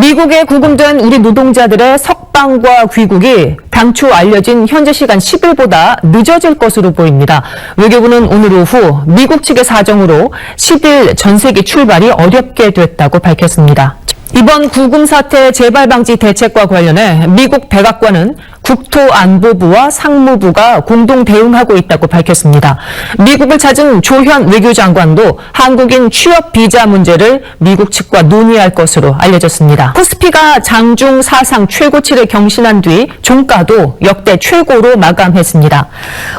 미국에 구금된 우리 노동자들의 석방과 귀국이 당초 알려진 현재 시간 10일보다 늦어질 것으로 보입니다. 외교부는 오늘 오후 미국 측의 사정으로 10일 전세기 출발이 어렵게 됐다고 밝혔습니다. 이번 구금 사태 재발 방지 대책과 관련해 미국 백악관은 국토안보부와 상무부가 공동 대응하고 있다고 밝혔습니다. 미국을 찾은 조현 외교장관도 한국인 취업 비자 문제를 미국 측과 논의할 것으로 알려졌습니다. 코스피가 장중 사상 최고치를 경신한 뒤 종가도 역대 최고로 마감했습니다.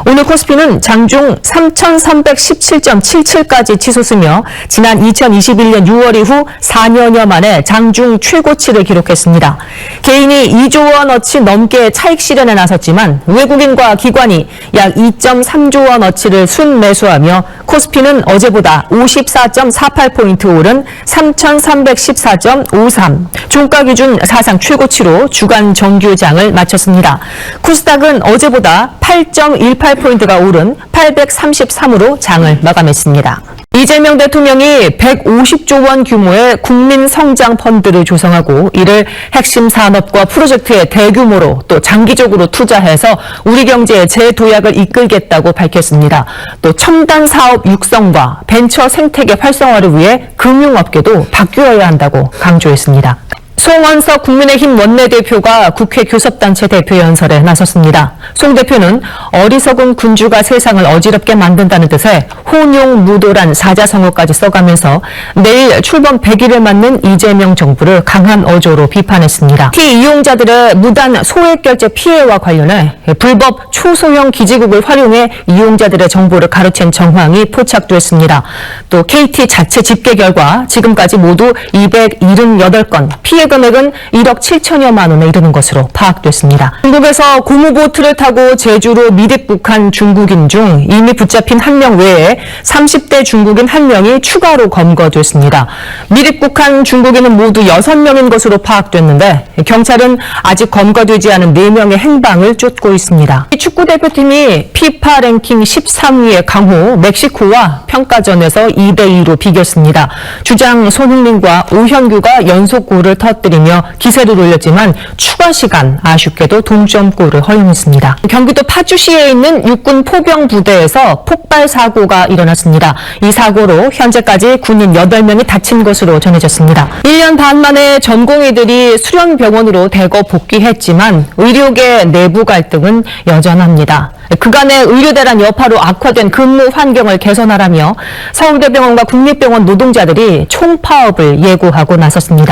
오늘 코스피는 장중 3,317.77까지 치솟으며 지난 2021년 6월 이후 4년여 만에 장중 최고치를 기록했습니다. 개인이 2조 원어치 넘게 차익 실현에 나섰지만 외국인과 기관이 약 2.3조 원어치를 순 매수하며 코스피는 어제보다 54.48포인트 오른 3,314.53, 종가 기준 사상 최고치로 주간 정규장을 마쳤습니다. 코스닥은 어제보다 8.18포인트가 오른 833으로 장을 마감했습니다. 이재명 대통령이 150조 원 규모의 국민 성장 펀드를 조성하고 이를 핵심 산업과 프로젝트에 대규모로 또 장기적으로 투자해서 우리 경제의 재도약을 이끌겠다고 밝혔습니다. 또 첨단 사업 육성과 벤처 생태계 활성화를 위해 금융업계도 바뀌어야 한다고 강조했습니다. 송원석 국민의힘 원내대표가 국회 교섭단체 대표 연설에 나섰습니다. 송 대표는 어리석은 군주가 세상을 어지럽게 만든다는 뜻의 혼용 무도란 사자성어까지 써가면서 내일 출범 100일을 맞는 이재명 정부를 강한 어조로 비판했습니다. 특히 이용자들의 무단 소액 결제 피해와 관련해 불법 초소형 기지국을 활용해 이용자들의 정보를 가로챈 정황이 포착됐습니다. 또 KT 자체 집계 결과 지금까지 모두 278건, 피해 금액은 1억 7천여만 원에 이르는 것으로 파악됐습니다. 중국에서 고무보트를 타고 제주로 미입국한 중국인 중 이미 붙잡힌 한 명 외에 30대 중국인 한 명이 추가로 검거됐습니다. 미입국한 중국인은 모두 6명인 것으로 파악됐는데 경찰은 아직 검거되지 않은 4명의 행방을 쫓고 있습니다. 축구 대표팀이 피파 랭킹 13위의 강호 멕시코와 평가전에서 2대 2로 비겼습니다. 주장 손흥민과 오현규가 연속골을 터뜨 리며 기세를 올렸지만 추가 시간 아쉽게도 동점골을 허용했습니다. 경기도 파주시에 있는 육군 포병 부대에서 폭발 사고가 일어났습니다. 이 사고로 현재까지 군인 8명이 다친 것으로 전해졌습니다. 1년 반 만에 전공의들이 수련병원으로 대거 복귀했지만 의료계 내부 갈등은 여전합니다. 그간의 의료대란 여파로 악화된 근무 환경을 개선하라며 서울대병원과 국립병원 노동자들이 총파업을 예고하고 나섰습니다.